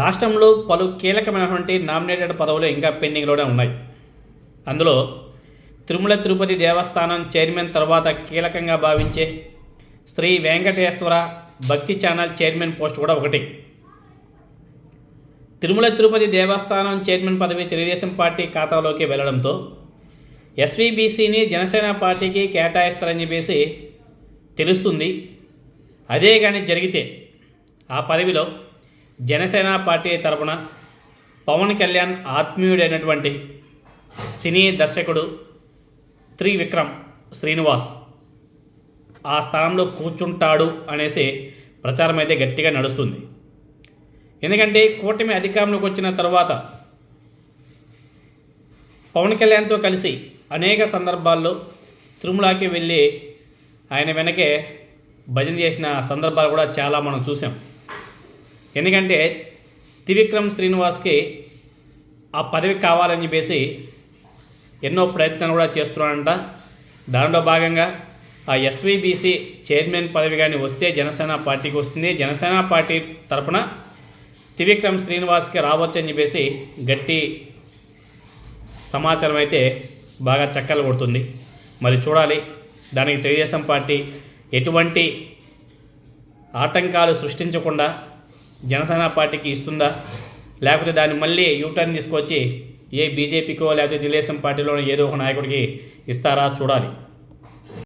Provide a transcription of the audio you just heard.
రాష్ట్రంలో పలు కీలకమైనటువంటి నామినేటెడ్ పదవులు ఇంకా పెండింగ్లోనే ఉన్నాయి. అందులో తిరుమల తిరుపతి దేవస్థానం చైర్మన్ తర్వాత కీలకంగా భావించే శ్రీ వెంకటేశ్వర భక్తి ఛానల్ చైర్మన్ పోస్ట్ కూడా ఒకటి. తిరుమల తిరుపతి దేవస్థానం చైర్మన్ పదవి తెలుగుదేశం పార్టీ ఖాతాలోకి వెళ్ళడంతో ఎస్వీబీసీని జనసేన పార్టీకి కేటాయిస్తారని చెప్పేసి తెలుస్తుంది. అదే కానీ జరిగితే ఆ పదవిలో జనసేన పార్టీ తరపున పవన్ కళ్యాణ్ ఆత్మీయుడైనటువంటి సినీ దర్శకుడు త్రివిక్రమ్ శ్రీనివాస్ ఆ స్థానంలో కూర్చుంటాడు అనేసి ప్రచారం అయితే గట్టిగా నడుస్తుంది. ఎందుకంటే కూటమి అధికారంలోకి వచ్చిన తర్వాత పవన్ కళ్యాణ్తో కలిసి అనేక సందర్భాల్లో తిరుమలకి వెళ్ళి ఆయన వెనకే భజన చేసిన సందర్భాలు కూడా చాలా మనం చూసాం. ఎందుకంటే త్రివిక్రమ్ శ్రీనివాస్కి ఆ పదవి కావాలని చెప్పేసి ఎన్నో ప్రయత్నాలు కూడా చేస్తున్నాడంట. దానిలో భాగంగా ఆ ఎస్వీబీసీ చైర్మన్ పదవి కానీ వస్తే జనసేన పార్టీకి వస్తుంది. జనసేన పార్టీ తరపున త్రివిక్రమ్ శ్రీనివాస్కి రావచ్చని చెప్పేసి గట్టి సమాచారం అయితే బాగా చక్కలు కొడుతుంది. మరి చూడాలి. దానికి తెలుగుదేశం పార్టీ ఎటువంటి ఆటంకాలు సృష్టించకుండా జనసేన పార్టీకి ఇస్తుందా? లేకపోతే దాన్ని మళ్ళీ యూటర్న్ తీసుకొచ్చి ఏ బీజేపీకో లేకపోతే తెలుగుదేశం పార్టీలో ఏదో ఒక నాయకుడికి ఇస్తారా? చూడాలి.